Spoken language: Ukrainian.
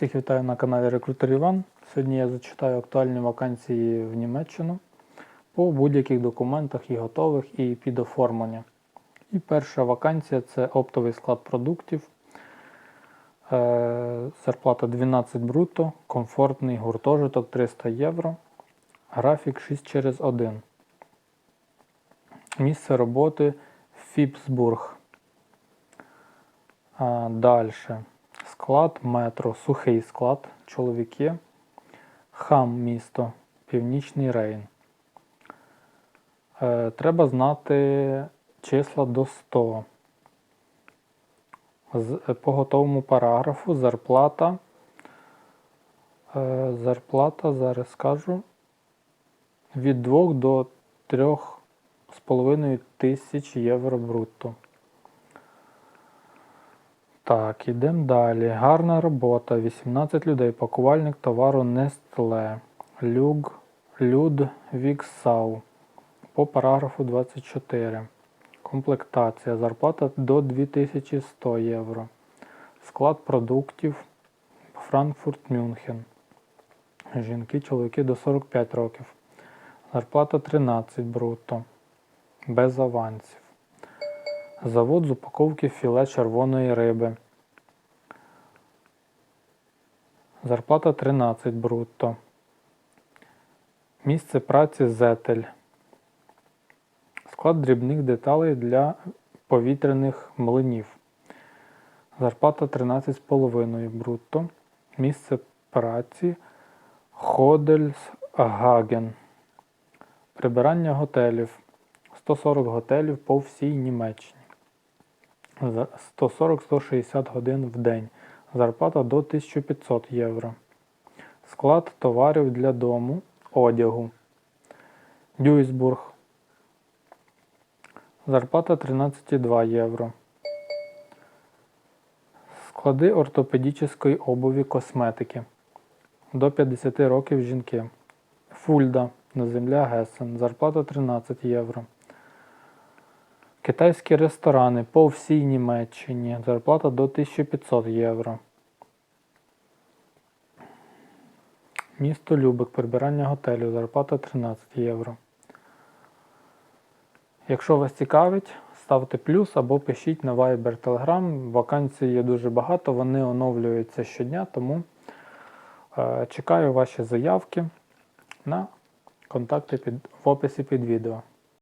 Всіх вітаю на каналі Рекрутер Іван. Сьогодні я зачитаю актуальні вакансії в Німеччину по будь-яких документах і готових, і під оформлення. І перша вакансія це оптовий склад продуктів. Е, Зарплата 12 бруто, комфортний гуртожиток 300 євро, графік 6 через 1. Місце роботи Фіпсбург. Далі. Склад метро, сухий склад, чоловіки. Хам місто, Північний Рейн. Е, треба знати числа до 100. З, е, по готовому параграфу зарплата. Е, зарплата, зараз скажу. Від 2 до 3,5 тисяч євро брутто. Так, ідемо далі. Гарна робота. 18 людей. Пакувальник товару Nestle. Люг, Людвіксау. По параграфу 24. Комплектація. Зарплата до 2100 євро. Склад продуктів Франкфурт Мюнхен. Жінки, чоловіки до 45 років. Зарплата 13 брутто. Без авансів. Завод з упаковки філе червоної риби. Зарплата 13 брутто. Місце праці Зетель. Склад дрібних деталей для повітряних млинів. Зарплата 13,5 брутто. Місце праці Ходельсгаген. Прибирання готелів. 140 готелів по всій Німеччині. За 140-160 годин в день. Зарплата до 1500 євро. Склад товарів для дому, одягу. Дюйсбург. Зарплата 13,2 євро. Склади ортопедичної обуві косметики. До 50 років жінки. Фульда. На земля Гесен. Зарплата 13 євро. Китайські ресторани по всій Німеччині. Зарплата до 1500 євро. Місто Любек. Прибирання готелю. Зарплата 13 євро. Якщо вас цікавить, ставте плюс або пишіть на Viber Telegram. Вакансій є дуже багато, вони оновлюються щодня, тому е, чекаю ваші заявки на контакти під, в описі під відео.